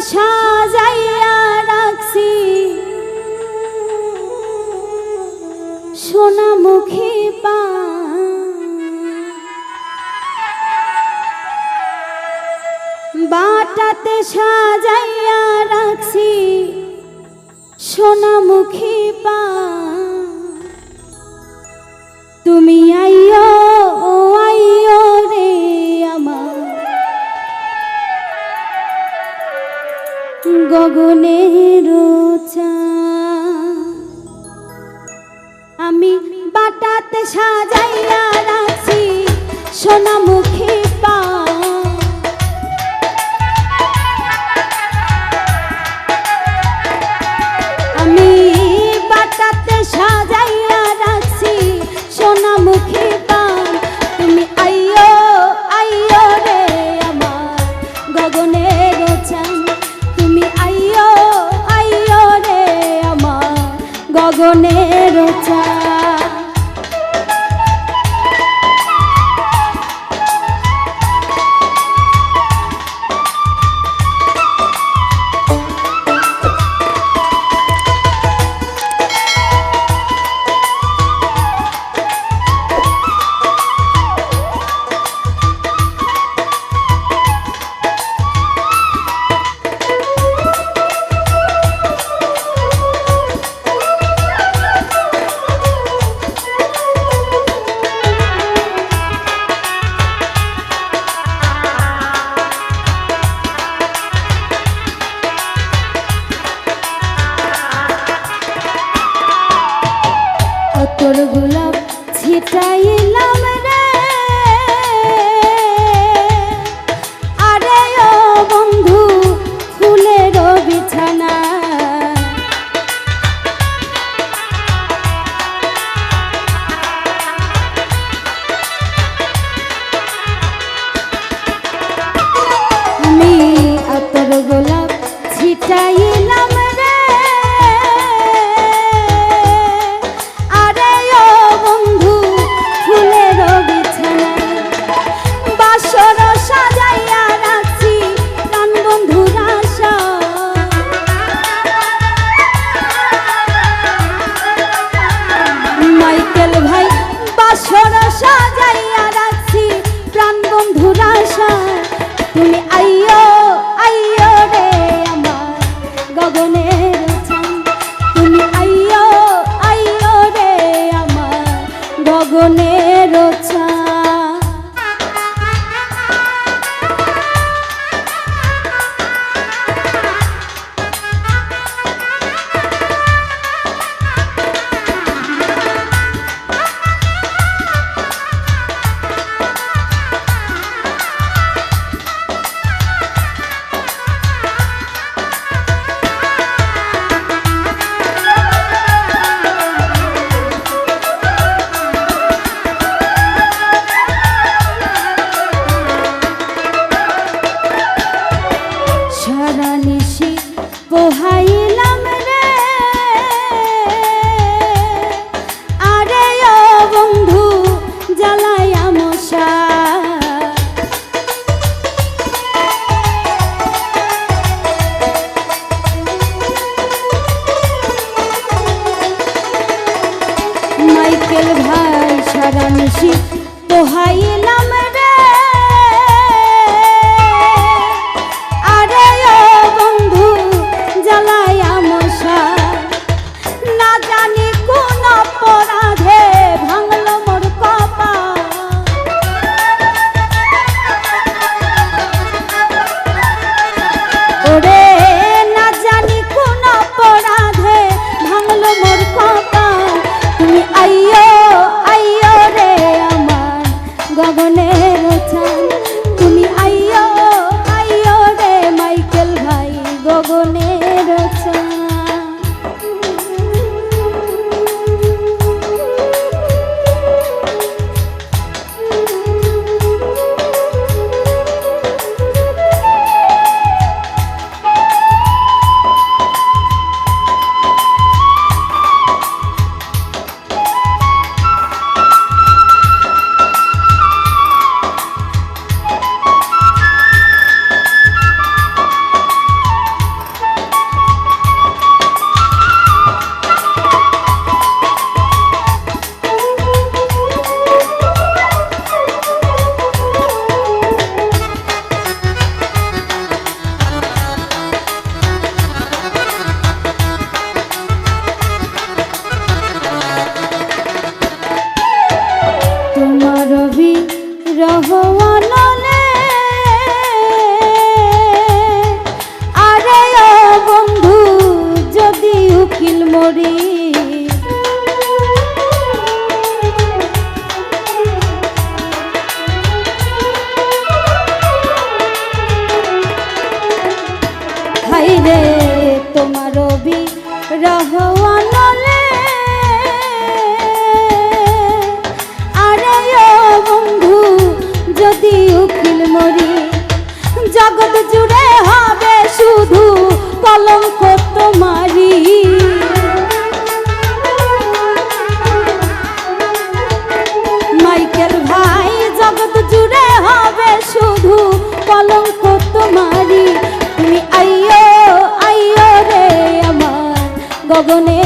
সাজাইয়া রাখছি। সোনামুখী পা। বাটাতে সাজাইয়া রাখছি। সোনামুখী পা। তুমি আইয়া time. তোর গোলাপ ছিটাইলাম রে। আরে ও বন্ধু ফুলের বিছানা। আমি আতর গোলাপ ছিটাই Mais Okay. Rahava গগনের